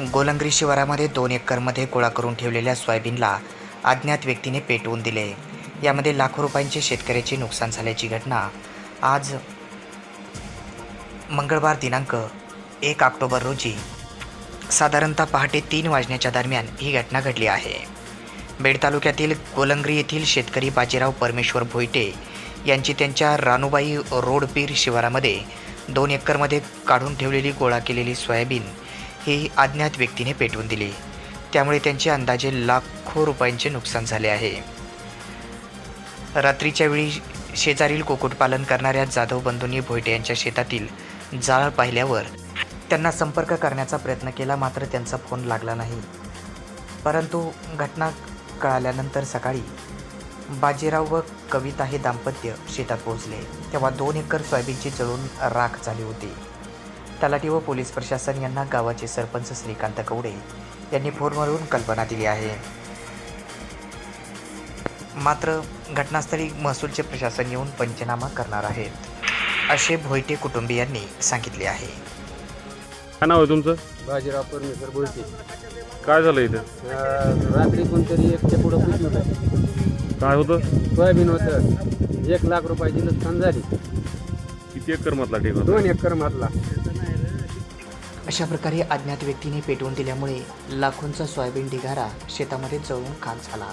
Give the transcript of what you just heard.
गोलंगरी शिवारामध्ये दोन एकरमध्ये गोळा करून ठेवलेल्या सोयाबीनला अज्ञात व्यक्तीने पेटवून दिले. यामध्ये लाखो रुपयांचे शेतकऱ्याचे नुकसान झाल्याची घटना. आज मंगळवार दिनांक एक ऑक्टोबर रोजी. साधारणतः पहाटे तीन वाजण्याच्या दरम्यान ही घटना घडली आहे. बेड तालुक्यातील गोलंगरी येथील शेतकरी बाजीराव परमेश्वर भोईटे यांची त्यांच्या रानुबाई रोडपीर शिवारामध्ये दोन एकरमध्ये काढून ठेवलेली गोळा केलेली सोयाबीन ही अज्ञात व्यक्तीने पेटवून दिली. त्यामुळे त्यांचे अंदाजे लाखो रुपयांचे नुकसान झाले आहे. रात्रीच्या वेळी शेजारील कुक्कुटपालन करणाऱ्या जाधव बंधूंनी भोयटे यांच्या शेतातील जाळ पाहिल्यावर त्यांना संपर्क करण्याचा प्रयत्न केला मात्र त्यांचा फोन लागला नाही. परंतु घटना कळाल्यानंतर सकाळी बाजीराव व कविता हे दाम्पत्य शेतात पोहोचले. तेव्हा दोन एकर सोयाबीनची जळून राख झाली होती. तलाठी व पोलीस प्रशासन यांना गावाचे सरपंच श्रीकांत कवडे यांनी फोनवरून कल्पना दिली आहे. मात्र घटनास्थळी महसूलचे प्रशासन येऊन पंचनामा करणार आहेत असे भोयटे कुटुंबियांनी सांगितले आहे. काय नाव आहे तुमचं? बाजीराव परमेश्वर बोलते काय झालं इथं? अं, रात्री कोणतरी एकच्या पुढं पुजलं काय होतं? सोयाबीन होतं. एक लाख रुपयाची नुकसान झाली. किती एकर मधला ठीक होता दोन एकर मधला. अशा प्रकारे अज्ञात व्यक्तीने पेटवून दिल्यामुळे लाखोंचा सोयाबीन ढिगारा शेतामध्ये जळून खाक झाला.